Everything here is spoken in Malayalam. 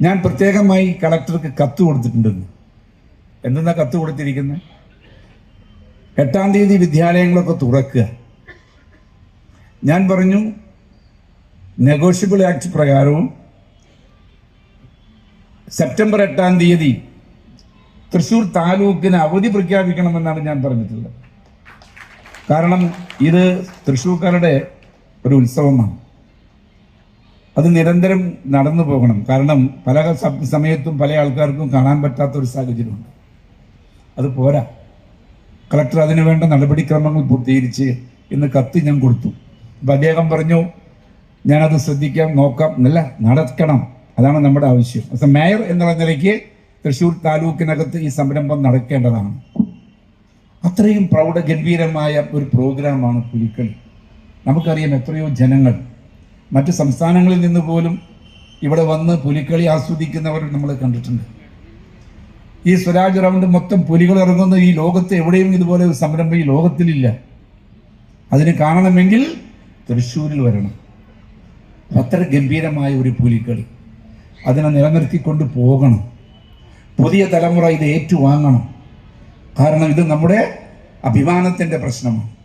ഞാൻ പ്രത്യേകമായി കളക്ടർക്ക് കത്ത് കൊടുത്തിട്ടുണ്ടെന്ന്. എന്തെന്നാ കത്ത് കൊടുത്തിരിക്കുന്നത് എട്ടാം തീയതി വിദ്യാലയങ്ങളൊക്കെ തുറക്കുക. ഞാൻ പറഞ്ഞു നെഗോഷ്യബിൾ ആക്ട് പ്രകാരവും സെപ്റ്റംബർ എട്ടാം തീയതി തൃശൂർ താലൂക്കിന് അവധി പ്രഖ്യാപിക്കണമെന്നാണ് ഞാൻ പറഞ്ഞിട്ടുള്ളത്. കാരണം ഇത് തൃശ്ശൂർക്കാരുടെ ഒരു ഉത്സവമാണ്. അത് നിരന്തരം നടന്നു പോകണം. കാരണം പല സമയത്തും പല ആൾക്കാർക്കും കാണാൻ പറ്റാത്ത ഒരു സാഹചര്യമുണ്ട്. അത് പോരാ. കളക്ടർ അതിനു വേണ്ട നടപടിക്രമങ്ങൾ പൂർത്തീകരിച്ച് ഇന്ന് കത്ത് ഞാൻ കൊടുത്തു. അപ്പം അദ്ദേഹം പറഞ്ഞു ഞാനത് ശ്രദ്ധിക്കാം നോക്കാം എന്നല്ല നടക്കണം. അതാണ് നമ്മുടെ ആവശ്യം. അപ്പൊ മേയർ എന്നുള്ള നിലയ്ക്ക് തൃശ്ശൂർ താലൂക്കിനകത്ത് ഈ സംരംഭം നടക്കേണ്ടതാണ്. അത്രയും പ്രൗഢഗംഭീരമായ ഒരു പ്രോഗ്രാമാണ് പുലിക്കളി. നമുക്കറിയാം എത്രയോ ജനങ്ങൾ മറ്റ് സംസ്ഥാനങ്ങളിൽ നിന്ന് പോലും ഇവിടെ വന്ന് പുലിക്കളി ആസ്വദിക്കുന്നവർ നമ്മൾ കണ്ടിട്ടുണ്ട്. ഈ സ്വരാജ് റൗണ്ട് മൊത്തം പുലികൾ ഇറങ്ങുന്ന ഈ ലോകത്ത് എവിടെയും ഇതുപോലെ ഒരു സംരംഭം ഈ ലോകത്തിലില്ല. അതിന് കാണണമെങ്കിൽ തൃശ്ശൂരിൽ വരണം. അത്ര ഗംഭീരമായ ഒരു പുലിക്കളി. അതിനെ നിലനിർത്തിക്കൊണ്ട് പോകണം. പുതിയ തലമുറ ഇത് ഏറ്റുവാങ്ങണം. കാരണം ഇത് നമ്മുടെ അഭിമാനത്തിന്റെ പ്രശ്നമാണ്.